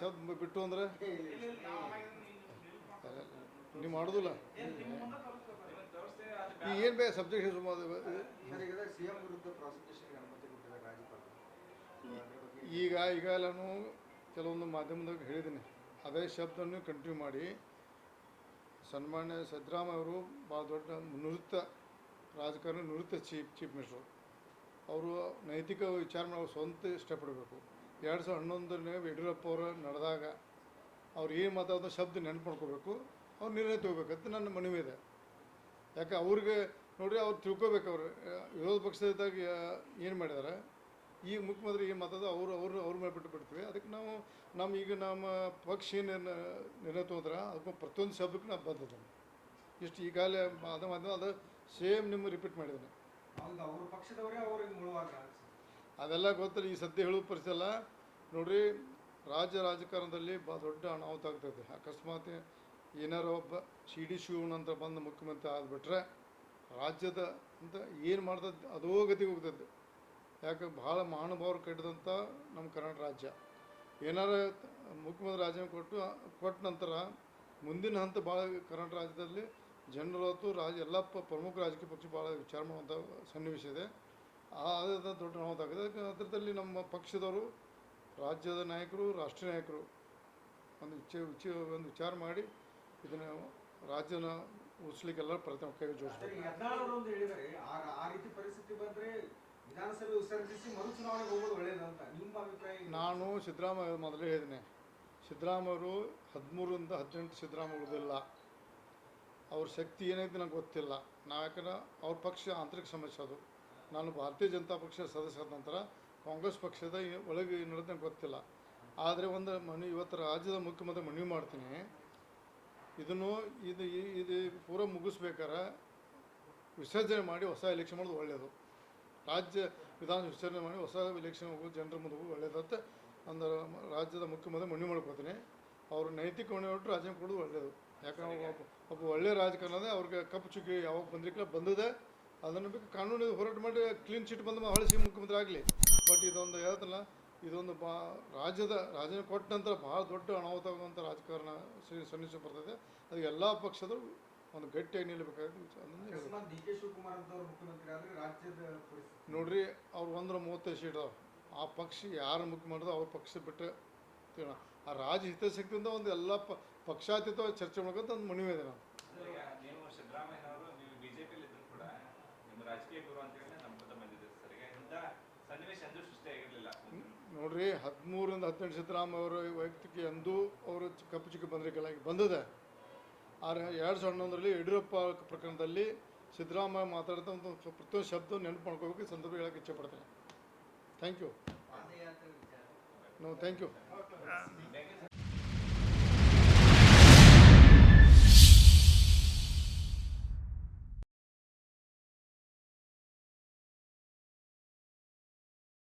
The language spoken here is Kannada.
ಶಬ್ದ ಬಿಟ್ಟು ಅಂದ್ರೆ? ನೀವು ಮಾಡೋದಿಲ್ಲ? ಈಗ ಏನು ಬೇಕು ಸಬ್ಜೆಕ್ಟ್ ಈಗ ಈಗ ನಾನು ಕೆಲವೊಂದು ಮಾಧ್ಯಮದಾಗ ಹೇಳಿದ್ದೀನಿ. ಅದೇ ಶಬ್ದವನ್ನು ಕಂಟಿನ್ಯೂ ಮಾಡಿ. ಸನ್ಮಾನ್ಯ ಸದ್ರಾಮ ಅವರು ಭಾಳ ದೊಡ್ಡ ನಿವೃತ್ತ ರಾಜಕಾರಣಿ ನಿವೃತ್ತ ಚೀಫ್ ಚೀಫ್ ಮಿನಿಸ್ಟ್ರು. ಅವರು ನೈತಿಕ ವಿಚಾರ ಮಾಡಿ ಅವ್ರು ಸ್ವಂತ ಸ್ಟೆಪ್ ಇಡಬೇಕು ಎರಡು ಸಾವಿರದ ಹನ್ನೊಂದನೇ ಯಡಿಯೂರಪ್ಪ ಅವರು ನಡೆದಾಗ ಅವ್ರು ಏನು ಮಾತಾಡೋ ಶಬ್ದ ನೆನಪು ಮಾಡ್ಕೋಬೇಕು ಅವ್ರು ನಿರ್ಣಯ ತಗೋಬೇಕಂತ ನನ್ನ ಮನವಿ ಇದೆ. ಯಾಕೆ ಅವ್ರಿಗೆ ನೋಡ್ರಿ ಅವ್ರು ತಿಳ್ಕೊಬೇಕು ಅವರು ವಿರೋಧ ಪಕ್ಷದಾಗ ಏನು ಮಾಡಿದ್ದಾರೆ ಈಗ ಮುಖ್ಯಮಂತ್ರಿ ಏನು ಮಾತಾಡೋ ಅವರು ಅವರು ಅವ್ರ ಮೇಲೆ ಬಿಟ್ಟು ಬಿಡ್ತೀವಿ ಅದಕ್ಕೆ ನಾವು ನಮ್ಮ ಈಗ ನಮ್ಮ ಪಕ್ಷ ಏನೇನು ನಿರ್ಣಯ ತಗೋದ್ರೆ ಅದಕ್ಕೆ ಪ್ರತಿಯೊಂದು ಶಬ್ದಕ್ಕೆ ನಾವು ಬಂದಿದ್ದೇನೆ ಇಷ್ಟು ಈಗಾಗಲೇ ಅದ ಮಾಧ್ಯಮ ಅದು ಸೇಮ್ ನಿಮ್ಮ ರಿಪೀಟ್ ಮಾಡಿದ್ದೇನೆ. ಅಲ್ಲ ಅವ್ರ ಪಕ್ಷದವರೇ ಅವ್ರಿಗೆ ಮುಳುವಾಗ ಅದೆಲ್ಲ ಗೊತ್ತಿಲ್ಲ ಈ ಸದ್ಯ ಹೇಳೋ ಪರಿಸ್ಥಿತಿ ಅಲ್ಲ. ನೋಡ್ರಿ, ರಾಜ್ಯ ರಾಜಕಾರಣದಲ್ಲಿ ಭಾಳ ದೊಡ್ಡ ಅನಾಹುತ ಆಗ್ತೈತೆ. ಅಕಸ್ಮಾತ್ ಏನಾರ ಒಬ್ಬ ಸಿ ಡಿ ಶಿವಣ್ಣ ಅಂತ ಬಂದು ಮುಖ್ಯಮಂತ್ರಿ ಆಗಿಬಿಟ್ರೆ ರಾಜ್ಯದ ಅಂತ ಏನು ಮಾಡ್ತದೆ ಅದೋ ಗತಿಗೆ ಹೋಗ್ತದೆ ಯಾಕೆ ಭಾಳ ಮಹಾನುಭಾವರು ಕಟ್ಟಿದಂಥ ನಮ್ಮ ಕರ್ನಾಟಕ ರಾಜ್ಯ. ಏನಾರ ಮುಖ್ಯಮಂತ್ರಿ ರಾಜೀನಾಮೆ ಕೊಟ್ಟು, ಕೊಟ್ಟ ನಂತರ ಮುಂದಿನ ಹಂತ ಭಾಳ ಕರ್ನಾಟಕ ರಾಜ್ಯದಲ್ಲಿ ಜನರು ಹೊತ್ತು ರಾಜ, ಎಲ್ಲ ಪ್ರಮುಖ ರಾಜಕೀಯ ಪಕ್ಷ ಭಾಳ ವಿಚಾರ ಮಾಡುವಂಥ ಸನ್ನಿವೇಶ ಇದೆ. ದೊಡ್ಡ ಅನಾಹುತ ಅದಕ್ಕೆ ಅದರದಲ್ಲಿ ನಮ್ಮ ಪಕ್ಷದವರು ರಾಜ್ಯದ ನಾಯಕರು ರಾಷ್ಟ್ರ ನಾಯಕರು ಒಂದು ವಿಚ ವಿಚ ಒಂದು ವಿಚಾರ ಮಾಡಿ ಇದನ್ನು ರಾಜ್ಯನ ಉಳಿಸ್ಲಿಕ್ಕೆಲ್ಲ ಪ್ರಯತ್ನ ಕೈ ಜೋಡಿಸ್ಬೇಕು? ನಾನು ಸಿದ್ದರಾಮಯ್ಯ ಮೊದಲೇ ಹೇಳಿದ್ದೀನಿ ಸಿದ್ದರಾಮಯ್ಯರು ಹದಿಮೂರರಿಂದ ಹದಿನೆಂಟು ಸಿದ್ದರಾಮಯ್ಯ ಉಳಿದಿಲ್ಲ ಅವ್ರ ಶಕ್ತಿ ಏನೈತೆ ನಂಗೆ ಗೊತ್ತಿಲ್ಲ. ನಾವು ಯಾಕಂದ್ರೆ ಅವ್ರ ಪಕ್ಷ ಆಂತರಿಕ ಸಮಸ್ಯೆ ಅದು. ನಾನು ಭಾರತೀಯ ಜನತಾ ಪಕ್ಷದ ಸದಸ್ಯ ಆದ ನಂತರ ಕಾಂಗ್ರೆಸ್ ಪಕ್ಷದ ಒಳಗೆ ನಡೆದ ಗೊತ್ತಿಲ್ಲ. ಆದರೆ ಒಂದು ಮನವಿ ಇವತ್ತು ರಾಜ್ಯದ ಮುಖ್ಯಮಂತ್ರಿ ಮನವಿ ಮಾಡ್ತೀನಿ. ಇದನ್ನು ಇದು ಇದು ಪೂರ ಮುಗಿಸ್ಬೇಕಾರೆ ವಿಸರ್ಜನೆ ಮಾಡಿ ಹೊಸ ಎಲೆಕ್ಷನ್ ಮಾಡೋದು ಒಳ್ಳೆಯದು ರಾಜ್ಯ ವಿಧಾನ ವಿಸರ್ಜನೆ ಮಾಡಿ ಹೊಸ ಎಲೆಕ್ಷನ್ ಹೋಗೋದು ಜನರ ಮುಂದೆ ಹೋಗೋದು ಒಳ್ಳೆಯದಂತ ಅಂದ್ರೆ ರಾಜ್ಯದ ಮುಖ್ಯಮಂತ್ರಿ ಮನವಿ ಮಾಡ್ಕೋತೀನಿ. ಅವರು ನೈತಿಕ ಹೊಣೆ ಹೊಟ್ಟು ರಾಜೀನಾಮೆ ಕೊಡೋದು ಒಳ್ಳೆಯದು ಯಾಕಂದ್ರೆ ಒಬ್ಬ ಒಬ್ಬ ಒಳ್ಳೆಯ ರಾಜಕಾರಣದ ಅವ್ರಿಗೆ ಕಪ್ಪು ಚುಕ್ಕಿ ಯಾವಾಗ ಬಂದಿರಲಿಲ್ಲ ಬಂದಿದೆ ಅದನ್ನು ಬಿಟ್ಟು ಕಾನೂನು ಹೋರಾಟ ಮಾಡಿ ಕ್ಲೀನ್ ಚಿಟ್ ಬಂದು ಹೊಳಿಸಿ ಮುಖ್ಯಮಂತ್ರಿ ಆಗಲಿ. ಬಟ್ ಇದೊಂದು ಹೇಳ್ತಲ್ಲ ಇದೊಂದು ಬಾ ರಾಜ್ಯದ ರಾಜನ ಕೊಟ್ಟ ನಂತರ ಭಾಳ ದೊಡ್ಡ ಅನಾಹುತ ಆಗುವಂಥ ರಾಜಕಾರಣ ಸ- ಸನ್ನಿವೇಶ ಬರ್ತದೆ. ಅದು ಎಲ್ಲ ಪಕ್ಷದವರು ಒಂದು ಗಟ್ಟಿಯಾಗಿ ನಿಲ್ಲಬೇಕಾಗುತ್ತೆ ಅದನ್ನು ಡಿ ಕೆ ಶಿವಕುಮಾರ್ ಅಂತವ್ರು ಮುಖ್ಯಮಂತ್ರಿ ಆದ್ರೆ ರಾಜ್ಯದ ನೋಡ್ರಿ ಅವ್ರು ಒಂದರ ಮೂವತ್ತೈದು ಸೀಟ್ ಅದಾವೆ. ಆ ಪಕ್ಷ ಯಾರು ಮುಖ್ಯ ಮಾಡಿದ್ರು ಅವ್ರ ಪಕ್ಷ ಬಿಟ್ಟು ತಿನ್ನೋ. ಆ ರಾಜ್ಯ ಹಿತಾಸಕ್ತಿಯಿಂದ ಒಂದು ಎಲ್ಲ ಪ ಪಕ್ಷಾತೀತವಾಗಿ ಚರ್ಚೆ ಮಾಡ್ಕೊಂತ ಒಂದು ಮನವಿ ಇದೆ ನಾವು ಈಗ ನೀವು ಸಿದ್ದರಾಮಯ್ಯನವರು ನೀವು ಬಿಜೆಪಿಯಲ್ಲಿ ಇದ್ರು ಕೂಡ ನಿಮ್ಮ ರಾಜಕೀಯ ಗುರು ಅಂತ ಹೇಳಿ ನಂಬುತ್ತಾ ಬಂದಿದ್ದೀರಿ ಸರ್. ಈಗ ಇಂಥ ಸನ್ನಿವೇಶ ಎಂದೂ ಸೃಷ್ಟಿಯಾಗಿರ್ಲಿಲ್ಲ ನೋಡ್ರಿ ಹದಿಮೂರಿಂದ ಹದಿನೆಂಟು ಸಿದ್ದರಾಮಯ್ಯ ಅವರ ವೈಯಕ್ತಿಕ ಎಂದೂ ಅವರು ಕಪ್ಪು ಚಿಕ್ಕ ಬಂದ್ರೆ ಬಂದಿದೆ. ಆದರೆ ಎರಡು ಸಾವಿರದ ಹನ್ನೊಂದರಲ್ಲಿ ಯಡಿಯೂರಪ್ಪ ಪ್ರಕರಣದಲ್ಲಿ ಸಿದ್ದರಾಮಯ್ಯ ಮಾತಾಡಿದ ಒಂದು ಪ್ರತಿಯೊಂದು ಶಬ್ದ ನೆನಪು ಮಾಡ್ಕೋಬೇಕು ಈ ಸಂದರ್ಭ ಹೇಳಕ್ಕೆ ಇಚ್ಛೆ ಪಡ್ತೇನೆ. Thank you no thank you